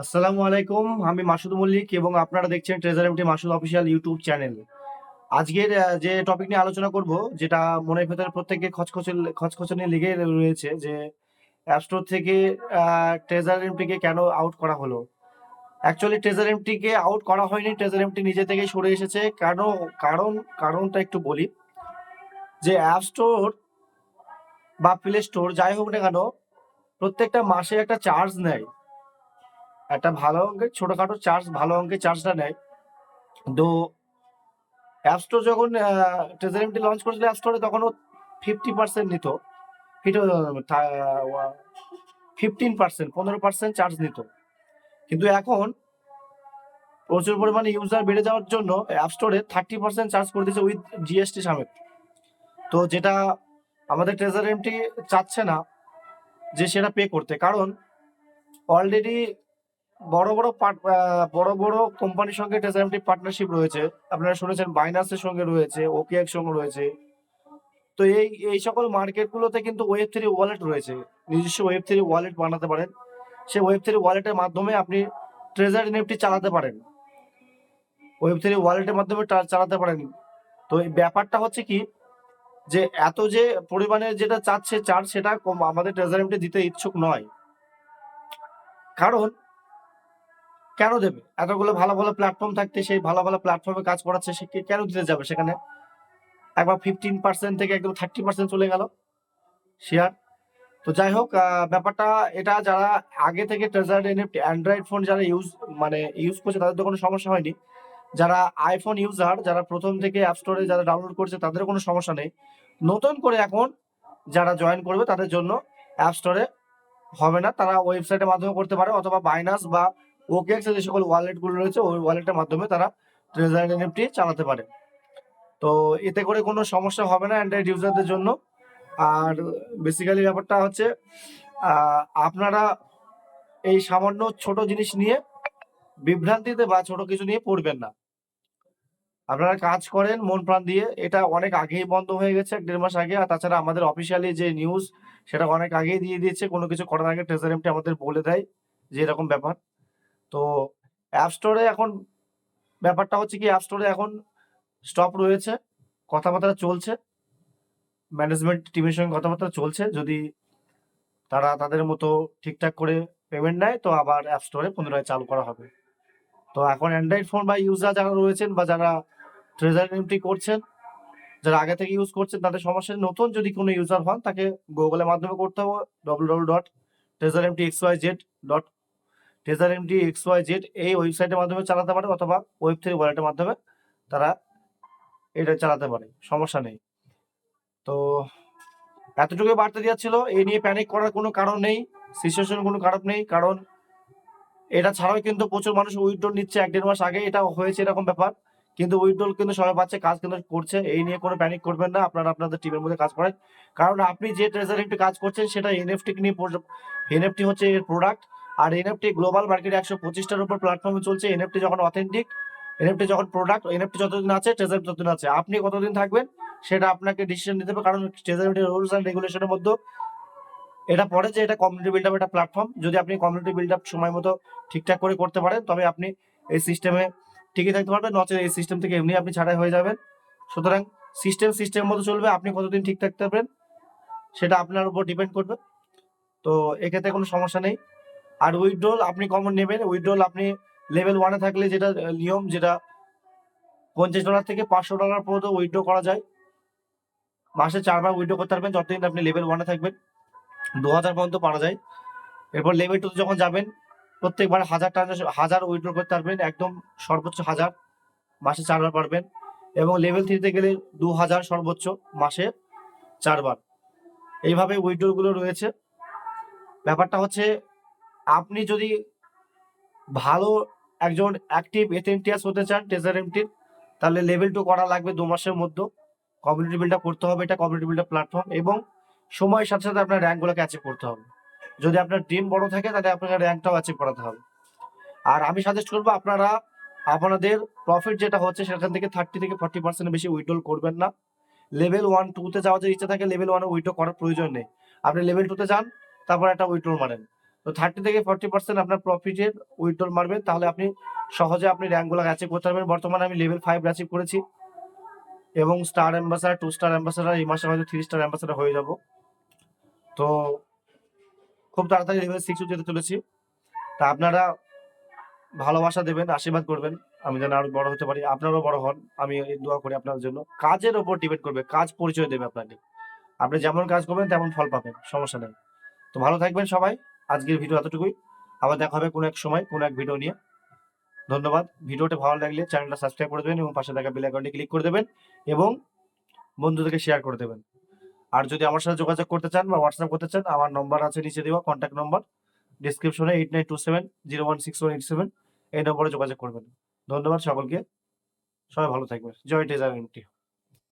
আসসালামু আলাইকুম, আমি মাসুদ মল্লিক এবং আপনারা দেখছেন treasure MT Masud official YouTube channel. আজকের যে টপিক নিয়ে আলোচনা করব, যেটা মনের ভেতরে প্রত্যেকে খচখচে খচখচে লেগে রয়েছে যে অ্যাপ স্টোর থেকে ট্রেজার এমটিকে কেন আউট করা হলো? অ্যাকচুয়ালি ট্রেজার এমটিকে আউট করা হয়নি ট্রেজার এমটি নিজে থেকেই সরে এসেছে। কেন, কারণ, কারণটা একটু বলি। যে অ্যাপ স্টোর বা প্লে স্টোর যাই হোক না কেন, প্রত্যেকটা মাসে একটা চার্জ নেয়। একটা ভালো অঙ্কের, ছোটখাটো চার্জ ভালো অঙ্কের চার্জটা নেয়। তো অ্যাপ স্টোর যখন ট্রেজার এমটি লঞ্চ করেছিল অ্যাপ স্টোরে তখন ও ফিফটি পার্সেন্ট নিত ফিফটিন পার্সেন্ট পনেরো পার্সেন্ট চার্জ নিত। কিন্তু এখন প্রচুর পরিমাণে ইউজার বেড়ে যাওয়ার জন্য অ্যাপ স্টোরে থার্টি পার্সেন্ট চার্জ করে দিয়েছে উইথ জিএসটি সামেত তো যেটা আমাদের ট্রেজার এমটি চাচ্ছে না যে সেটা পে করতে। কারণ অলরেডি বড় বড় বড় বড় কোম্পানির সঙ্গে টেসাএমটি পার্টনারশিপ রয়েছে, আপনারা শুনেছেন বাইনান্সের সঙ্গে রয়েছে ওকে এর সঙ্গে রয়েছে। তো এই এই সকল মার্কেটগুলোতে কিন্তু ওয়েব থ্রি ওয়ালেট রয়েছে। নিজস্ব ওয়েব থ্রি ওয়ালেট বানাতে পারেন। সেই ওয়েব থ্রি ওয়ালেটের মাধ্যমে আপনি ট্রেজার এনএফটি চালাতে পারেন। ওয়েব থ্রি ওয়ালেটের মাধ্যমে চালাতে পারেন। তো এই ব্যাপারটা হচ্ছে কি, যে এত যে পরিমাণে যেটা চাচ্ছে চার্জ সেটা আমাদের ট্রেজার এমটি দিতে ইচ্ছুক নয়। কারণ কেন দেবে? এতগুলো ভালো ভালো প্ল্যাটফর্ম থাকতে সেই ভালো ভালো প্ল্যাটফর্মে কাজ করাচ্ছে, সে কেন দিতে যাবে সেখানে? একবার ফিফটিন পার্সেন্ট থেকে একদম থার্টি পার্সেন্ট চলে গেল। শেয়ার তো যাই হোক ব্যাপারটা এটা যারা আগে থেকে ট্রেজার এনএফটি অ্যান্ড্রয়েড ফোন যারা ইউজ মানে ইউজ করছে, তাদের তো কোনো সমস্যা হয়নি। যারা আইফোন ইউজার যারা প্রথম থেকে অ্যাপ স্টোরে যারা ডাউনলোড করছে তাদের কোনো সমস্যা নেই। নতুন করে এখন যারা জয়েন করবে, তাদের জন্য অ্যাপ স্টোরে হবে না। তারা ওয়েবসাইটের মাধ্যমে করতে পারে, অথবা বাইনাস বা ওকেএক্স যে সকল ওয়ালেটগুলো রয়েছে, ওই ওয়ালেটের মাধ্যমে তারা ট্রেজার এনএফটি চালাতে পারে। তো এতে করে কোনো সমস্যা হবে না অ্যান্ড্রয়েড ইউজারদের জন্য। আর বেসিক্যালি ব্যাপারটা হচ্ছে আপনারা এই সামান্য ছোট জিনিস নিয়ে বিভ্রান্তিতে বা ছোট কিছু নিয়ে পড়বেন না। আপনারা কাজ করেন মন প্রাণ দিয়ে, এটা অনেক আগেই বন্ধ হয়ে গেছে, এক দেড় মাস আগে। আর তাছাড়া আমাদের অফিসিয়ালি যে নিউজ সেটা অনেক আগেই দিয়ে দিয়েছে, কোনো কিছু করার আগে ট্রেজার এমটি আমাদের বলে দেয় যে এরকম ব্যাপার। তো অ্যাপ স্টোরে এখন ব্যাপারটা হচ্ছে কি অ্যাপ স্টোরে এখন স্টপ রয়েছে, কথাবার্তা চলছে ম্যানেজমেন্ট টিমের সঙ্গে কথাবার্তা চলছে, যদি তারা তাদের মতো ঠিকঠাক করে পেমেন্ট নেয়, তো আবার অ্যাপ স্টোরে পুনরায় চালু করা হবে। তো এখন অ্যান্ড্রয়েড ফোন বা ইউজার যারা রয়েছেন বা যারা ট্রেজার এমটি করছেন, যারা আগে থেকে ইউজ করছেন, তাদের সমস্যা নতুন যদি কোনো ইউজার হন, তাকে গুগলের মাধ্যমে করতে হবে W W dot treasure MT X Y Z dot treasure MT X Y Z এই ওয়েবসাইটের মাধ্যমে চালাতে পারে অথবা ওয়েব থ্রি ওয়ালেটের মাধ্যমে তারা এটা চালাতে পারে, সমস্যা নেই। তো এতটুকু বার্তা দেওয়া ছিল এই নিয়ে প্যানিক করার কোনো কারণ নেই সিচুয়েশন কোনো খারাপ নেই, কারণ এটা ছাড়াও কিন্তু প্রচুর মানুষ উইথড্রল নিচ্ছে এক দেড় মাস আগে, এটা হয়েছে এরকম ব্যাপার। কিন্তু উইথড্রল কিন্তু সবাই পাচ্ছে, কাজ কিন্তু করছে, এই নিয়ে কোনো প্যানিক করবেন না, আপনারা আপনাদের টিমের মধ্যে কাজ করেন। কারণ আপনি যে ট্রেজার কাজ করছেন, সেটা এনএফটি নিয়ে এনএফটি হচ্ছে এর প্রোডাক্ট আর এনএফটি গ্লোবাল মার্কেটে একশো পঁচিশটার উপর প্ল্যাটফর্মে চলছে। এনএফটি যখন অথেন্টিক এনএফটি যখন প্রোডাক্ট এনএফটি যতদিন আছে ট্রেজার ততদিন আছে। আপনি কতদিন থাকবেন সেটা আপনাকে ডিসিশন নিতে হবে। কারণ ট্রেজার রুলস অ্যান্ড রেগুলেশনের মধ্যে এটা পরে যে এটা কমিউনিটি বিল্ড আপ একটা প্ল্যাটফর্ম যদি আপনি কমিউনিটি বিল্ড আপ সময় মতো ঠিকঠাক করে করতে পারেন, তবে আপনি এই সিস্টেমে ঠিকই থাকতে পারবেন। নচে এই সিস্টেম থেকে এমনি আপনি ছাড়াই হয়ে যাবেন। সুতরাং সিস্টেম সিস্টেম মতো চলবে। আপনি কতদিন ঠিক থাকতে পারবেন সেটা আপনার উপর ডিপেন্ড করবে। তো এক্ষেত্রে কোনো সমস্যা নেই। আর উইথড্রল আপনি কমন নেবেন উইথড্রল আপনি লেভেল ওয়ানে থাকলে যেটা নিয়ম যেটা, পঞ্চাশ ডলার থেকে পাঁচশো ডলার পর্যন্ত উইথড্র করা যায়। মাসে চারবার উইথড্র করতে পারবেন, যতদিন আপনি লেভেল ওয়ানে থাকবেন। দু হাজার পর্যন্ত পারা যায়। এরপর লেভেল টুতে যখন যাবেন, প্রত্যেকবার হাজার ট্রানজাকশন হাজার উইথড্র করতে পারবেন, একদম সর্বোচ্চ হাজার মাসে চারবার পারবেন। এবং লেভেল থ্রিতে গেলে দু হাজার সর্বোচ্চ মাসে চারবার। এইভাবে উইথড্রগুলো রয়েছে। ব্যাপারটা হচ্ছে আপনি যদি ভালো একজন অ্যাক্টিভ এথেন্টিয়াস হতে চান ট্রেজার এমটির তাহলে লেভেল টু করা লাগবে দু মাসের মধ্যে। কমিউনিটি বিল্ডাপ করতে হবে, এটা কমিউনিটি বিল্ডাপ প্ল্যাটফর্ম এবং সময়ের সাথে সাথে আপনার র্যাঙ্কগুলোকে অ্যাচিভ করতে হবে। যদি আপনার ড্রিম বড় থাকে, তাহলে আপনাকে র্যাঙ্কটাও অ্যাচিভ করাতে হবে। আর আমি সাজেস্ট করব, আপনারা, আপনাদের প্রফিট যেটা হচ্ছে, সেখান থেকে থার্টি থেকে ফর্টি পার্সেন্ট বেশি উইথড্রল করবেন না। লেভেল ওয়ান টুতে যাওয়ার যদি ইচ্ছা থাকে লেভেল ওয়ানে উইথড্র করার প্রয়োজন নেই। আপনি লেভেল টুতে যান, তারপর একটা উইথড্রল মারেন। তো থার্টি থেকে ফর্টি পার্সেন্ট আপনার প্রফিটের উইথড্রল মারবেন, তাহলে আপনি সহজে আপনি র্যাঙ্কগুলো অ্যাচিভ করতে পারবেন। বর্তমানে আমি লেভেল ফাইভ অ্যাচিভ করেছি এবং star ambassador two star ambassador এই মাসে হয়তো থ্রি স্টার অ্যাম্বাসাডার হয়ে যাব। তো খুব তাড়াতাড়ি লেভেল সিক্সও যেতে চলেছি। তা আপনারা ভালোবাসা দেবেন, আশীর্বাদ করবেন, আমি যেন আরও বড় হতে পারি। আপনারাও বড় হন, আমি দোয়া করি আপনার জন্য। কাজের ওপর ডিপেন্ড করবে, কাজ পরিচয় দেবে আপনাকে। আপনি যেমন কাজ করবেন, তেমন ফল পাবেন, সমস্যা নেই। তো ভালো থাকবেন সবাই। আজকের ভিডিও এতটুকুই। আবার দেখা হবে কোনো এক সময়, কোনো এক ভিডিও নিয়ে। ধন্যবাদ। ভিডিওটা ভালো লাগলে চ্যানেলটা সাবস্ক্রাইব করে দেবেন এবং পাশে থাকা বেল আইকনটি ক্লিক করে দেবেন এবং বন্ধুদেরকে শেয়ার করে দেবেন। আর যদি আমার সাথে যোগাযোগ করতে চান বা হোয়াটসঅ্যাপ করতে চান, আমার নম্বর আছে নিচে দেওয়া কন্ট্যাক্ট নম্বর ডিসক্রিপশনে eight nine two seven zero one six one eight seven এই নম্বরে যোগাযোগ করবেন। ধন্যবাদ সকলকে। সবাই ভালো থাকবেন। জয় টেজার এমটি।